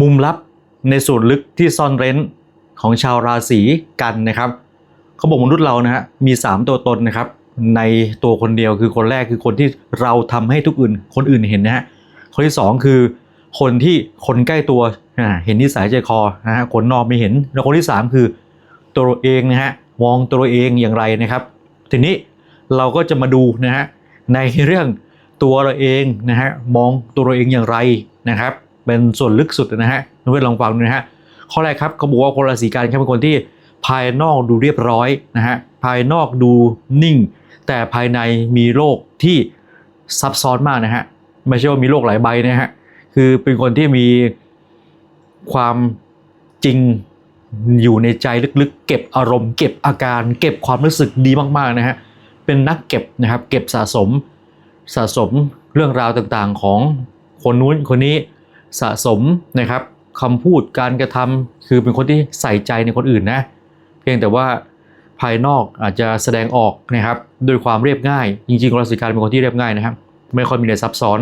มุมลับในส่วนลึกที่ซ่อนเร้นของชาวราศีกันนะครับเขาบอกมนุษย์เรานะฮะมี 3 ตัวตนนะครับ ในตัวคนเดียวคือคนแรกคือคนที่เราทำให้ทุกอื่น คนอื่นเห็นนะฮะคนที่ 2 คือคนที่คนใกล้ตัวเห็นนิสัยใจคอนะฮะคนนอกไม่เห็น แล้วคนที่ 3 คือตัวเองนะฮะมองตัวเราเองอย่างไรนะครับ ทีนี้เราก็จะมาดูนะฮะในเรื่องตัวเราเองนะฮะมองตัวเราเองอย่างไรนะครับ เป็นส่วนลึกสุดนะฮะเพื่อนๆลองฟังดูนะฮะข้อแรกครับเขาบอกว่าคนราศีกันครับเป็นคนที่ภายนอกดูเรียบร้อยนะฮะภายนอกดูนิ่ง แต่ภายในมีโลกที่ซับซ้อนมากนะฮะไม่ใช่ว่ามีโลกหลายใบนะฮะคือเป็นคนที่มีความจริงอยู่ในใจลึกๆ เก็บอารมณ์ เก็บอาการ เก็บความรู้สึกดีมากๆนะฮะเป็นนักเก็บนะครับเก็บสะสมสะสมเรื่องราวต่างๆของคนนู้นคนนี้ สะสมนะครับคำพูดการกระทำคือเป็นคนที่ใส่ใจในคนอื่นนะ เพียงแต่ว่าภายนอกอาจจะแสดงออกนะครับด้วยความเรียบง่าย จริงๆราศีกันเป็นคนที่เรียบง่ายนะครับ ไม่ค่อยมีอะไรซับซ้อน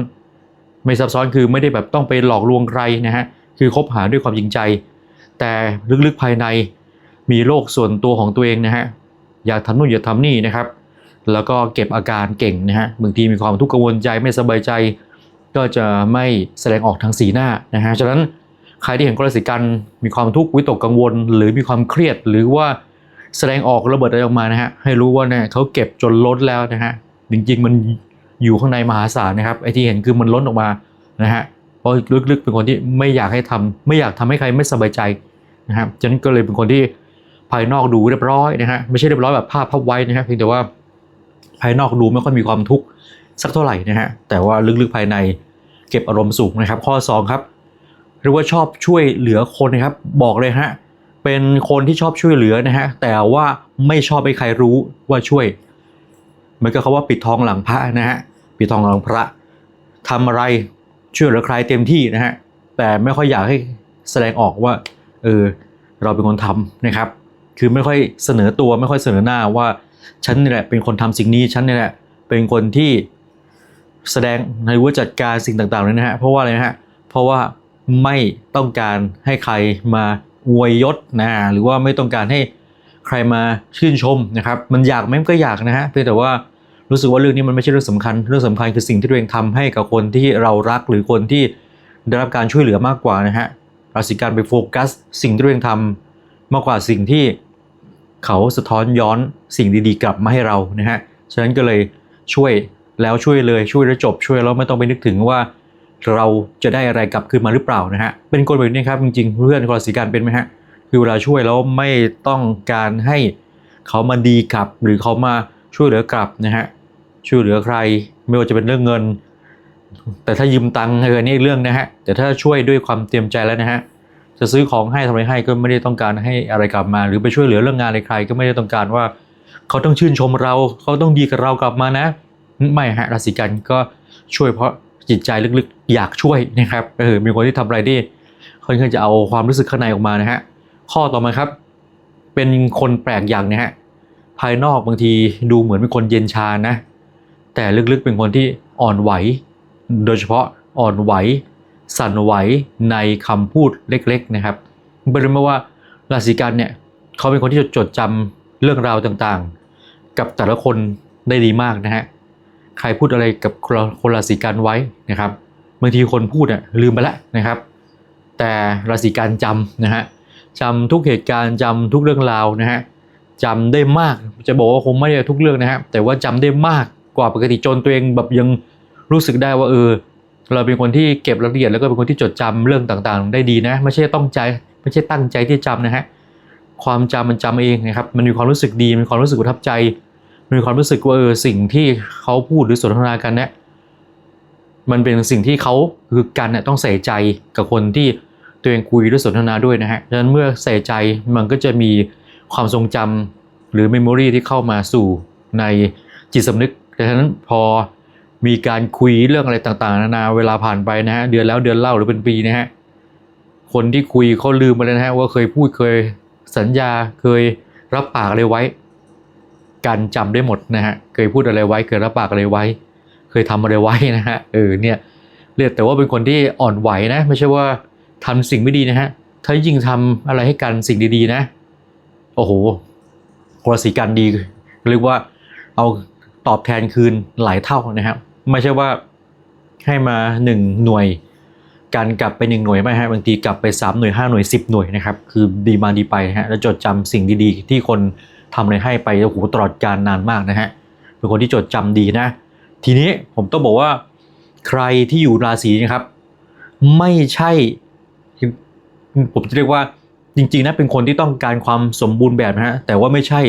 ไม่ซับซ้อนคือไม่ได้แบบต้องไปหลอกลวงใครนะฮะคือคบหาด้วยความจริงใจ แต่ลึกๆภายในมีโลกส่วนตัวของตัวเองนะฮะอยากทำนู่นอยากทำนี่นะครับ แล้วก็เก็บอาการเก่งนะฮะบางทีมีความทุกข์กังวลใจไม่สบายใจ ก็จะไม่แสดงออกทางสีหน้านะฮะฉะนั้นใครที่เห็นกราศีกันมีความทุกข์วิตกกังวล หรือมีความเครียด หรือว่าแสดงออกระเบิดอะไรออกมานะฮะให้รู้ว่าเนี่ยเขาเก็บจนล้นแล้วนะฮะจริงๆมันอยู่ข้างในมหาศาลนะครับไอ้ที่เห็นคือมันล้นออกมานะฮะเพราะลึกๆเป็นคนที่ไม่อยากให้ทำไม่อยากทำให้ใครไม่สบายใจนะครับฉะนั้นก็เลยเป็นคนที่ภายนอกดูเรียบร้อยนะฮะไม่ใช่เรียบร้อยแบบภาพพับไว้นะฮะเพียงแต่ว่าภายนอกดูไม่ค่อยมีความทุกข์ สักเท่าไหร่นะฮะแต่ว่าลึกๆภายในเก็บอารมณ์สูงนะครับ ข้อ 2 ครับ หรือว่าชอบช่วยเหลือคนนะครับ บอกเลยฮะเป็นคนที่ชอบช่วยเหลือนะฮะแต่ว่าไม่ชอบให้ใครรู้ว่าช่วยเหมือนกับคาว่าปิดทองหลังพระนะฮะปิดทองหลังพระทำอะไรช่วยเหลือใครเต็มที่นะฮะแต่ไม่ค่อยอยากให้แสดงออกว่าเออเราเป็นคนทำนะครับ คือไม่ค่อยเสนอตัวไม่ค่อยเสนอหน้าว่าฉันนี่แหละเป็นคนทำสิ่งนี้ฉันนี่แหละเป็นคนที่ แสดงในว่าจัดการสิ่งต่างๆเลยนะฮะเพราะว่าอะไรนะฮะเพราะว่าไม่ต้องการให้ใครมาอวยยศนะหรือว่าไม่ต้องการให้ใครมาชื่นชมนะครับมันอยากไมมันก็อยากนะฮะเพียงแต่ว่ารู้สึกว่าเรื่องนี้มันไม่ใช่เรื่องสำคัญ เรื่องสำคัญคือสิ่งที่ตัวเองทำให้กับคนที่เรารักหรือคนที่ได้รับการช่วยเหลือมากกว่านะฮะราศีการไปโฟกัส สิ่งที่ตัวเองทำมากกว่าสิ่งที่เขาสะท้อนย้อนสิ่งดีๆ กลับมาให้เรานะฮะฉะนั้นก็เลยช่วย แล้วช่วยเลยช่วยแล้วจบช่วยแล้วไม่ต้องไปนึกถึงว่า เราจะได้อะไรกลับคืนมาหรือเปล่านะฮะเป็นคนแบบนี้ครับจริงๆเพื่อนคนราศีกันเป็นไหมฮะคือเวลาช่วยแล้วไม่ต้องการให้เขามาดีกลับ หรือเขามาช่วยเหลือกลับนะฮะช่วยเหลือใครไม่ว่าจะเป็นเรื่องเงิน แต่ถ้ายืมตังค์เออนี่อีกเรื่องนะฮะแต่ถ้าช่วยด้วยความเตรียมใจแล้วนะฮะจะซื้อของให้ทำอะไรให้ก็ไม่ได้ต้องการให้อะไรกลับมา หรือไปช่วยเหลือเรื่องงานอะไรใครก็ไม่ได้ต้องการว่า เขาต้องชื่นชมเรา เขาต้องดีกับเรากลับมานะ ไม่ฮะราศีกันก็ช่วยเพราะจิตใจลึกๆ อยากช่วยนะครับเออมีคนที่ทำอะไรที่ค่อนข้างจะเอาความรู้สึกข้างในออกมานะฮะข้อต่อมาครับ เป็นคนแปลกอย่างนะฮะภายนอกบางทีดูเหมือนเป็นคนเย็นชานะ แต่ลึกๆเป็นคนที่อ่อนไหว โดยเฉพาะอ่อนไหว สั่นไหวในคำพูดเล็ก ๆนะครับเป็นเรื่องว่าราศีกันเนี่ยเขาเป็นคนที่จดจำเรื่องราวต่างๆ กับแต่ละคนได้ดีมากนะฮะ ใครพูดอะไรกับคนราศีกันไว้นะครับบางทีคนพูดอะลืมไปแล้วนะครับ แต่ราศีกันจำนะฮะจำทุกเหตุการณ์จำทุกเรื่องราวนะฮะจำได้มากจะบอกว่าคงไม่ได้ทุกเรื่องนะฮะแต่ว่าจำได้มากกว่าปกติจนตัวเองแบบยังรู้สึกได้ว่าเออ เราเป็นคนที่เก็บรายละเอียดแล้วก็เป็นคนที่จดจำเรื่องต่างๆ ได้ดีนะ ไม่ใช่ต้องใจไม่ใช่ตั้งใจที่จำนะฮะความจำมันจำเองนะครับมันมีความรู้สึกดีมีความรู้สึกประทับใจ มีความรู้สึกว่าเออสิ่งที่เขาพูดหรือสนทนากันเนี่ยมันเป็นสิ่งที่เขาคือกันเนี่ยต้องใส่ใจกับคนที่ตัวเองคุยหรือสนทนาด้วยนะฮะดังนั้นเมื่อใส่ใจมันก็จะมีความทรงจำหรือเมมโมรีที่เข้ามาสู่ในจิตสำนึกดังนั้นพอมีการคุยเรื่องอะไรต่างๆ นานาเวลาผ่านไปนะฮะเดือนแล้วเดือนเล่าหรือเป็นปีนะฮะคนที่คุยเขาลืมไปแล้วนะฮะว่าเคยพูดเคยสัญญาเคยรับปากอะไรไว้ การจำได้หมดนะฮะเคยพูดอะไรไว้เคยรับปากอะไรไว้ เคยทำอะไรไว้นะฮะเออเนี่ยเรียกแต่ว่าเป็นคนที่อ่อนไหวนะ ไม่ใช่ว่าทำสิ่งไม่ดีนะฮะถ้ายิ่งทำอะไรให้กันสิ่งดีๆนะ โอ้โหราศีกันดีเรียกว่าเอาตอบแทนคืนหลายเท่านะครับไม่ใช่ว่าให้มาหนึ่งหน่วย การกลับไปหนึ่งหน่วยไม่ฮะบางทีกลับไปสามหน่วยห้าหน่วยสิบหน่วยนะครับ คือดีมาดีไปนะฮะแล้วจดจำสิ่งดีๆ ที่คน ทำอะไรให้ไปโอ้โหตลอดการนานมากนะฮะเป็นคนที่จดจำดีนะ ทีนี้ผมต้องบอกว่าใครที่อยู่ราศีนะครับ ไม่ใช่ ผมจะเรียกว่าจริงๆนะเป็นคนที่ต้องการความสมบูรณ์แบบนะฮะแต่ว่าไม่ใช่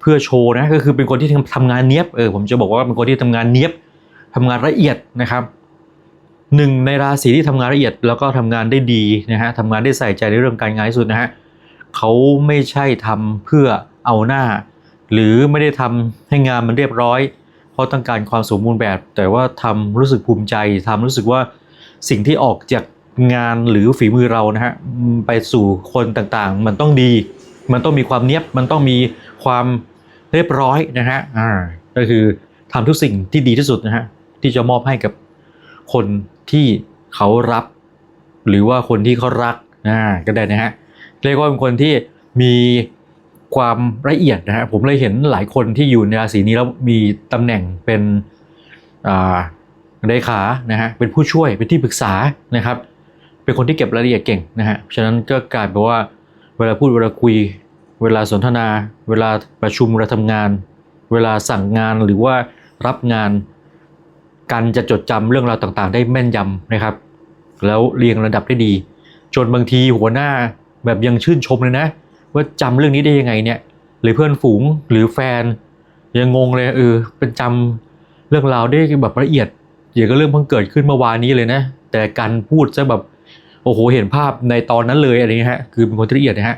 เพื่อโชว์นะก็คือเป็นคนที่ทำงานเนี้ยบเออผมจะบอกว่าเป็นคนที่ทำงานเนี้ยบทำงานละเอียดนะครับหนึ่งในราศีที่ทำงานละเอียดแล้วก็ทำงานได้ดีนะฮะทำงานได้ใส่ใจในเรื่องการงานที่สุดนะฮะเขาไม่ใช่ทำเพื่อ เอาหน้า หรือไม่ได้ทำให้งานมันเรียบร้อย เพราะต้องการความสมบูรณ์แบบ แต่ว่าทำรู้สึกภูมิใจทำรู้สึกว่าสิ่งที่ออกจากงานหรือฝีมือเรานะฮะไปสู่คนต่างๆ มันต้องดี มันต้องมีความเนียบมันต้องมีความเรียบร้อยนะฮะอ่าก็คือทำทุกสิ่งที่ดีที่สุดนะฮะที่จะมอบให้กับคนที่เขารับ หรือว่าคนที่เขารักอ่าก็ได้นะฮะเรียกว่าเป็นคนที่มี ความละเอียดนะฮะผมเลยเห็นหลายคนที่อยู่ในราศีนี้แล้วมีตำแหน่งเป็นเลขานะฮะเป็นผู้ช่วยเป็นที่ปรึกษานะครับ เป็นคนที่เก็บรายละเอียดเก่งนะฮะฉะนั้นก็กลายเป็นว่าเวลาพูดเวลาคุย เวลาสนทนา เวลาประชุมเวลาทำงาน เวลาสั่งงานหรือว่ารับงานกันจะจดจำเรื่องราวต่างๆ ได้แม่นยำนะครับ แล้วเรียงระดับได้ดี จนบางทีหัวหน้าแบบยังชื่นชมเลยนะ ว่าจำเรื่องนี้ได้ยังไงเนี่ยหรือเพื่อนฝูงหรือแฟน ยังงงเลยเออเป็นจำเรื่องราวได้แบบละเอียดอย่างก็เรื่องเพิ่งเกิดขึ้นเมื่อวานนี้เลยนะ แต่การพูดจะแบบโอ้โหเห็นภาพในตอนนั้นเลยอะไรเงี้ยฮะคือเป็นคนที่ละเอียดนะฮะ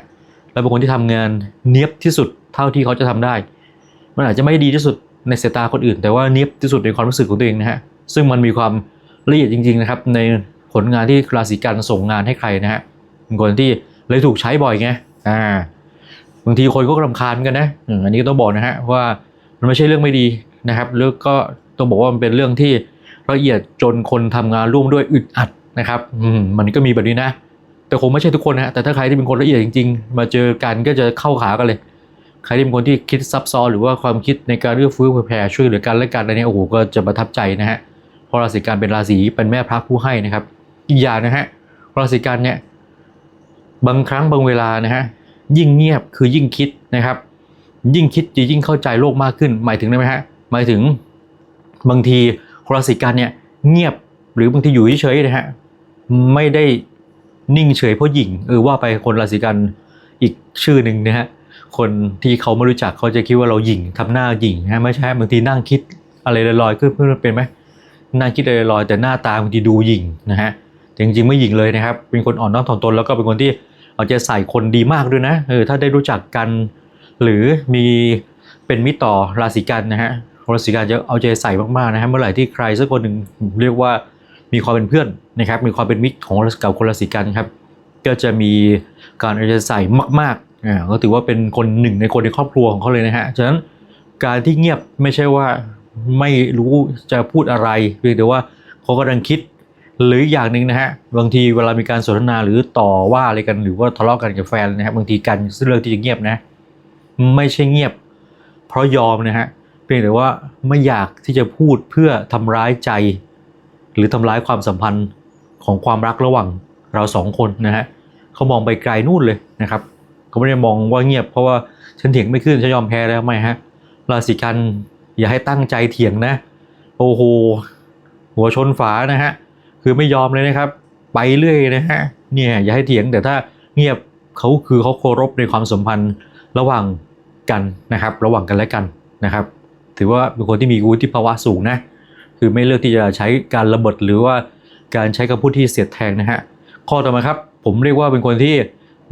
แล้วเป็นคนที่ทำงานเนียบที่สุดเท่าที่เขาจะทำได้ มันอาจจะไม่ดีที่สุดในสายตาคนอื่น แต่ว่าเนียบที่สุดในความรู้สึกของตัวเองนะฮะซึ่งมันมีความละเอียดจริง ๆนะครับ ในผลงานที่ราศีกันส่งงานให้ใครนะฮะเป็นคนที่เลยถูกใช้บ่อยไง อ่าบางทีคนก็รำคาญกันนะอันนี้ก็ต้องบอกนะฮะว่ามันไม่ใช่เรื่องไม่ดีนะครับแล้วก็ต้องบอกว่ามันเป็นเรื่องที่ละเอียดจนคนทำงานร่วมด้วยอึดอัดนะครับอืมมันก็มีแบบนี้นะ แต่คงไม่ใช่ทุกคนนะฮะแต่ถ้าใครที่เป็นคนละเอียดจริง ๆ มาเจอกันก็จะเข้าขากันเลย ใครที่เป็นคนที่คิดซับซ้อนหรือว่าความคิดในการเลือกฟื้นแผ่ช่วยเหลือกันและกันอะไรเนี้ยโอ้โหก็จะประทับใจนะฮะเพราะราศีกันเป็นราศีเป็นแม่พระผู้ให้นะครับ อีกอย่างนะฮะราศีกันเนี่ย บางครั้งบางเวลานะฮะยิ่งเงียบคือยิ่งคิดนะครับ ยิ่งคิดจะยิ่งเข้าใจโลกมากขึ้น หมายถึงได้ไหมฮะหมายถึงบางทีราศีกันเนี่ยเงียบหรือบางทีอยู่เฉยๆนะฮะไม่ได้นิ่งเฉยเพราะหญิงเออว่าไปคนราศีกันอีกชื่อหนึ่งนะฮะคนที่เขาไม่รู้จักเขาจะคิดว่าเราหญิงทำหน้าหญิงนะฮะไม่ใช่บางทีนั่งคิดอะไรลอยๆขึ้นเพื่อนเป็นไหมนั่งคิดอะไรลอยๆแต่หน้าตาบางทีดูหญิงนะฮะแต่จริงๆไม่หญิงเลยนะครับ เป็นคนอ่อนน้อมถ่อมตนแล้วก็เป็นคนที่ เอาใจใส่คนดีมากด้วยนะเออถ้าได้รู้จักกัน หรือมีเป็นมิตรต่อราศีกันนะฮะราศีกันจะเอาใจใส่มากๆนะฮะเมื่อไหร่ที่ใครสักคนหนึ่งเรียกว่ามีความเป็นเพื่อนนะครับ มีความเป็นมิตรของกับคนราศีกันครับ ก็จะมีการเอาใจใส่มากๆอ่าก็ถือว่าเป็นคนหนึ่งในคนในครอบครัวของเขาเลยนะฮะฉะนั้นการที่เงียบไม่ใช่ว่าไม่รู้จะพูดอะไรเพียงแต่ว่าเขากำลังคิด หรืออย่างหนึ่งนะฮะบางทีเวลามีการสนทนาหรือต่อว่าอะไรกันหรือว่าทะเลาะกันกับแฟนนะครับบางทีการเลือกที่จะเงียบนะ ไม่ใช่เงียบ เพราะยอมนะฮะเพียงแต่ว่าไม่อยากที่จะพูดเพื่อทำร้ายใจ หรือทำร้ายความสัมพันธ์ของความรักระหว่างเราสองคนนะฮะเขามองไปไกลนู่นเลยนะครับเขาไม่ได้มองว่าเงียบเพราะว่าฉันเถียงไม่ขึ้นฉันยอมแพ้แล้วไม่ฮะราศีกันอย่าให้ตั้งใจเถียงนะ โอ้โหหัวชนฝานะฮะ คือไม่ยอมเลยนะครับ ไปเรื่อยนะฮะเนี่ยอย่าให้เถียงแต่ถ้าเงียบเขาคือเขาเคารพในความสัมพันธ์ระหว่างกันนะครับ ระหว่างกันและกันนะครับ ถือว่าเป็นคนที่มีวุฒิภาวะสูงนะคือไม่เลือกที่จะใช้การระเบิดหรือว่าการใช้คำพูดที่เสียดแทงนะฮะข้อต่อมาครับ ผมเรียกว่าเป็นคนที่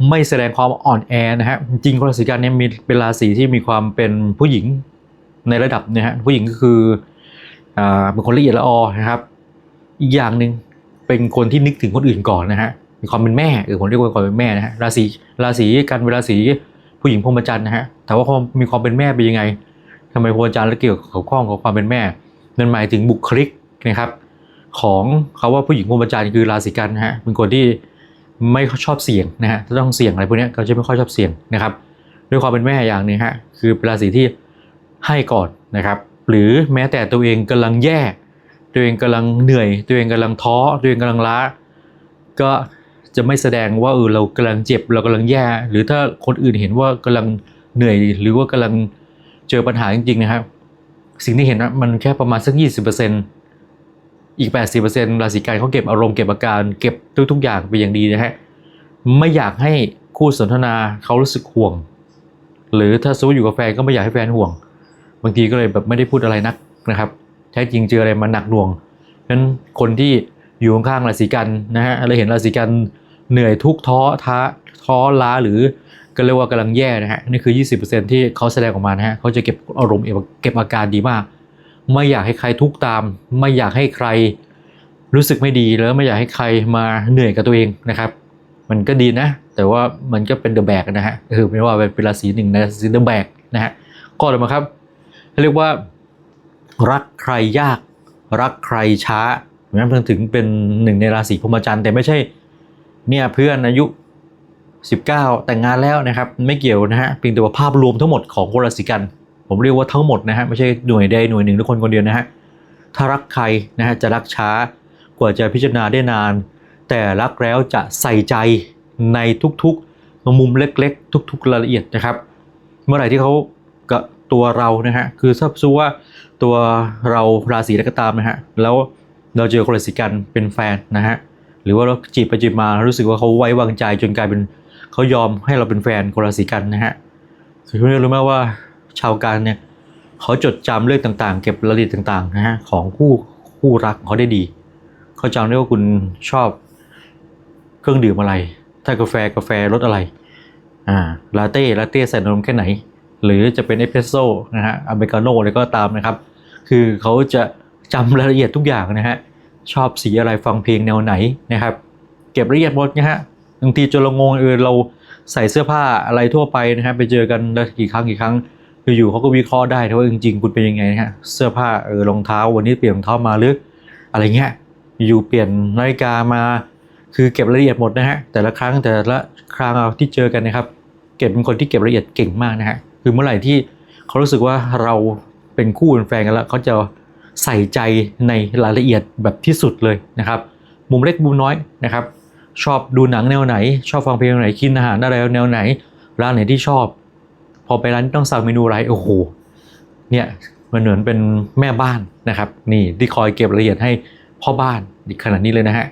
ไม่แสดงความอ่อนแอนะฮะจริงราศีกันเนี่ยมีเป็นราศีที่มีความเป็นผู้หญิงในระดับนะฮะผู้หญิงก็คืออ่าเป็นคนละเอียดละออนะครับ อีกอย่างหนึ่งเป็นคนที่นึกถึงคนอื่นก่อนนะฮะมีความเป็นแม่เออผมเรียกว่าความเป็นแม่นะฮะราศีราศีกันเป็นราศีผู้หญิงพรหมจรรย์นะฮะแต่ว่าความมีความเป็นแม่เป็นยังไงทำไมพรหมจรรย์แล้วเกี่ยวกับข้องกับความเป็นแม่นั่นหมายถึงบุคลิกนะครับของเขาว่าผู้หญิงพรหมจรรย์คือราศีกันนะฮะเป็นคนที่ไม่ชอบเสี่ยงนะฮะถ้าต้องเสี่ยงอะไรพวกนี้เขาจะไม่ค่อยชอบเสี่ยงนะครับ ด้วยความเป็นแม่อย่างนึงฮะคือเป็นราศีที่ให้ก่อนนะครับ หรือแม้แต่ตัวเองกำลังแย่ ตัวเองกำลังเหนื่อย ตัวเองกำลังท้อตัวเองกำลังล้า ก็จะไม่แสดงว่าเออเรากำลังเจ็บเรากำลังแย่ หรือถ้าคนอื่นเห็นว่ากำลังเหนื่อย หรือว่ากำลังเจอปัญหาจริงๆนะครับสิ่งที่เห็นนะมันแค่ประมาณสัก 20%อีก 80%ราศีกันเขาเก็บอารมณ์เก็บอาการเก็บทุกๆอย่างเป็นอย่างดีนะฮะไม่อยากให้คู่สนทนาเขารู้สึกห่วง หรือถ้าสู้อยู่กับแฟนก็ไม่อยากให้แฟนห่วง บางทีก็เลยแบบไม่ได้พูดอะไรนักนะครับ ท้จริงเจออะไรมาหนักหน่วงนั้นคนที่อยู่ข้างๆราศีกันนะฮะเราเห็นราศีกันเหนื่อยทุกท้อท้าท้อล้าหรือก็เรียกว่ากำลังแย่นะฮะนี่คือ 20%ที่เขาแสดงออกมานะฮะเขาจะเก็บอารมณ์เก็บอาการดีมาก ไม่อยากให้ใครทุกข์ตาม ไม่อยากให้ใครรู้สึกไม่ดีแล้วไม่อยากให้ใครมาเหนื่อยกับตัวเองนะครับมันก็ดีนะ แต่ว่ามันก็เป็นเดอะแบกนะฮะคือไม่ว่าเป็นราศีหนึ่งในราศีเดอะแบกนะฮะก็เลยมาครับเรียกว่า รักใครยาก รักใครช้าเพราะฉะนั้นถึงเป็นหนึ่งในราศีพรหมจันทร์แต่ไม่ใช่เนี่ยเพื่อนอายุ 19 แต่งงานแล้วนะครับ ไม่เกี่ยวนะฮะเพียงแต่ว่าภาพรวมทั้งหมดของคนราศีกัน ผมเรียกว่าทั้งหมดนะฮะไม่ใช่หน่วยใดหน่วยหนึ่งหรือคนคนเดียวนะฮะถ้ารักใครนะฮะจะรักช้ากว่าจะพิจารณาได้นาน แต่รักแล้วจะใส่ใจในทุกๆมุมเล็กๆ ทุก ๆ รายละเอียดนะครับ เมื่อไหร่ที่เขา ตัวเรานะฮะคือถ้าสู้ว่าตัวเราราศีอะไรก็ตามนะฮะแล้วเราเจอคนราศีกันเป็นแฟนนะฮะหรือว่าเราจีบไปจีบมารู้สึกว่าเขาไว้วางใจจนกลายเป็นเขายอมให้เราเป็นแฟนคนราศีกันนะฮะคือคุณรู้ไหมว่าชาวกันเนี่ยเขาจดจำเรื่องต่างๆ เก็บรายละเอียดต่างๆนะฮะของคู่คู่รักเขาได้ดี เขาจำได้ว่าคุณชอบเครื่องดื่มอะไร ถ้ากาแฟกาแฟรสอะไรอ่าลาเต้ลาเต้ใส่นมแค่ไหน หรือจะเป็นเอสเปรสโซ่นะฮะอเมริกาโน่อะไรก็ตามนะครับ คือเขาจะจำรายละเอียดทุกอย่างนะฮะชอบสีอะไรฟังเพลงแนวไหนนะครับ เก็บรายละเอียดหมดนะฮะบางทีจนเรางงเออเราใส่เสื้อผ้าอะไรทั่วไปนะฮะไปเจอกันแล้วกี่ครั้งกี่ครั้งออยู่เขาก็วิเคราะห์ได้ว่าจริงๆ คุณเป็นยังไงนะฮะเสื้อผ้าเออรองเท้าวันนี้เปลี่ยนรองเท้ามาหรืออะไรเงี้ยอยู่เปลี่ยนนาฬิกามา คือเก็บรายละเอียดหมดนะฮะแต่ละครั้งแต่ละครั้งเอาที่เจอกันนะครับ เก็บเป็นคนที่เก็บรายละเอียดเก่งมากนะฮะ คือเมื่อไหร่ที่เขารู้สึกว่าเราเป็นคู่เป็นแฟนกันแล้วเขาจะใส่ใจในรายละเอียดแบบที่สุดเลยนะครับ มุมเล็กมุมน้อยนะครับ ชอบดูหนังแนวไหน ชอบฟังเพลงแนวไหนกินอาหารอะไรแนวไหน ร้านไหนที่ชอบ พอไปร้านต้องสั่งเมนูอะไรโอ้โหเนี่ยมันเหมือนเป็นแม่บ้านนะครับ นี่ที่คอยเก็บรายละเอียดให้พ่อบ้านอีกขนาดนี้เลยนะฮะ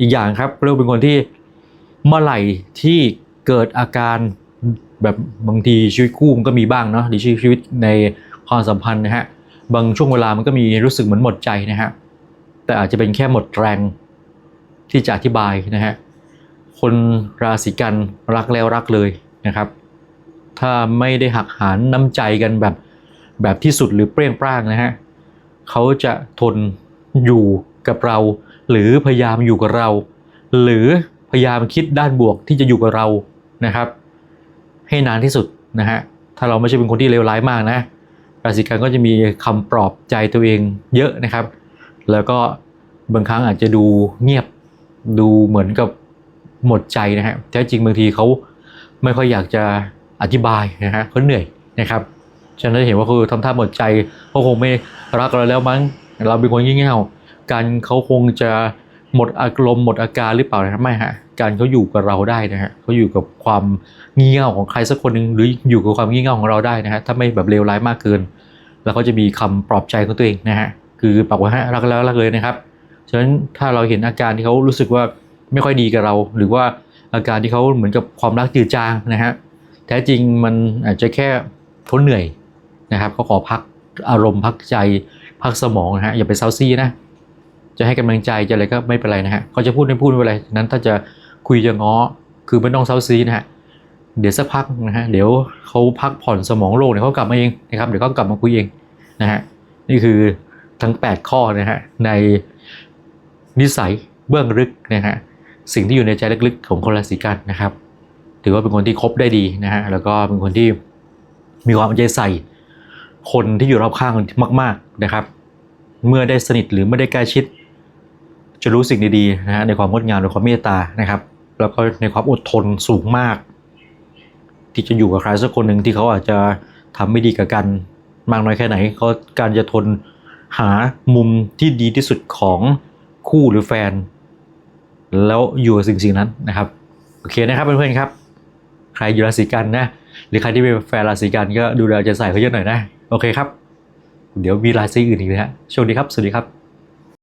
อีกอย่างครับเรียกว่าเป็นคนที่เมื่อไหร่ที่เกิดอาการ แบบบางทีชีวิตคู่มันก็มีบ้างเนาะหรือชีวิตในความสัมพันธ์นะฮะบางช่วงเวลามันก็มีรู้สึกเหมือนหมดใจนะฮะแต่อาจจะเป็นแค่หมดแรงที่จะอธิบายนะฮะคนราศีกันรักแล้วรักเลยนะครับ ถ้าไม่ได้หักหานน้ำใจกันแบบแบบที่สุดหรือเปรี้ยงปร้างนะฮะเขาจะทนอยู่กับเรา หรือพยายามอยู่กับเรา หรือพยายามคิดด้านบวกที่จะอยู่กับเรานะครับ ให้นานที่สุดนะฮะถ้าเราไม่ใช่เป็นคนที่เลวร้ายมากนะราศีกันก็จะมีคำปลอบใจตัวเองเยอะนะครับ แล้วก็บางครั้งอาจจะดูเงียบดูเหมือนกับหมดใจนะฮะแท้จริงบางทีเขาไม่ค่อยอยากจะอธิบายนะฮะเขาเหนื่อยนะครับฉะนั้นเห็นว่าคือทำท่าหมดใจเขาคงไม่รักเราแล้วมั้งเราเป็นคนงี่เง่าการเขาคงจะ หมดอารมณ์หมดอาการหรือเปล่านะครับไม่ฮะการเขาอยู่กับเราได้นะฮะเขาอยู่กับความงี่เง่าของใครสักคนหนึ่งหรืออยู่กับความงี่เง่าของเราได้นะฮะถ้าไม่แบบเลวร้ายมากเกิน แล้วเขาจะมีคำปลอบใจของตัวเองนะฮะคือบอกว่าฮะรักแล้วรักเลยนะครับฉะนั้นถ้าเราเห็นอาการที่เขารู้สึกว่าไม่ค่อยดีกับเรา หรือว่าอาการที่เขาเหมือนกับความรักจืดจางนะฮะแท้จริงมันอาจจะแค่เขาเหนื่อยนะครับเขาขอพักอารมณ์พักใจพักสมองนะฮะอย่าไปเซาซี่นะ จะให้กำลังใจจะอะไรก็ไม่เป็นไรนะฮะเขาจะพูดไม่พูดไม่เป็นไรนั้นถ้าจะคุยจะง้อคือไม่ต้องเซาซีนะฮะเดี๋ยวสักพักนะฮะเดี๋ยวเขาพักผ่อนสมองโล่งเดี๋ยวเขากลับมาเองนะครับเดี๋ยวเขากลับมาคุยเองนะฮะนี่คือทั้ง 8 ข้อนะฮะในนิสัยเบื้องลึกนะฮะสิ่งที่อยู่ในใจลึกๆ ของคนราศีกันนะครับ ถือว่าเป็นคนที่คบได้ดีนะฮะแล้วก็เป็นคนที่มีความเอาใจใส่ คนที่อยู่รอบข้างมาก ๆนะครับ เมื่อได้สนิทหรือไม่ได้ใกล้ชิด จะรู้สิ่งดีๆนะฮะในความงดงามในความเมตตานะครับ แล้วก็ในความอดทนสูงมาก ที่จะอยู่กับใครสักคนหนึ่งที่เขาอาจจะทำไม่ดีกับกันมากน้อยแค่ไหนเขาการจะทนหามุมที่ดีที่สุดของคู่หรือแฟน แล้วอยู่กับสิ่งสิ่งนั้นนะครับ โอเคนะครับเพื่อนๆครับ ใครอยู่ราศีกันนะหรือใครที่เป็นแฟนราศีกันก็ดูแลใจะใส่เขาเยอะหน่อยนะ โอเคครับ เดี๋ยวมีราศีอื่นอีกนะฮะโชคดีครับ สวัสดีครับ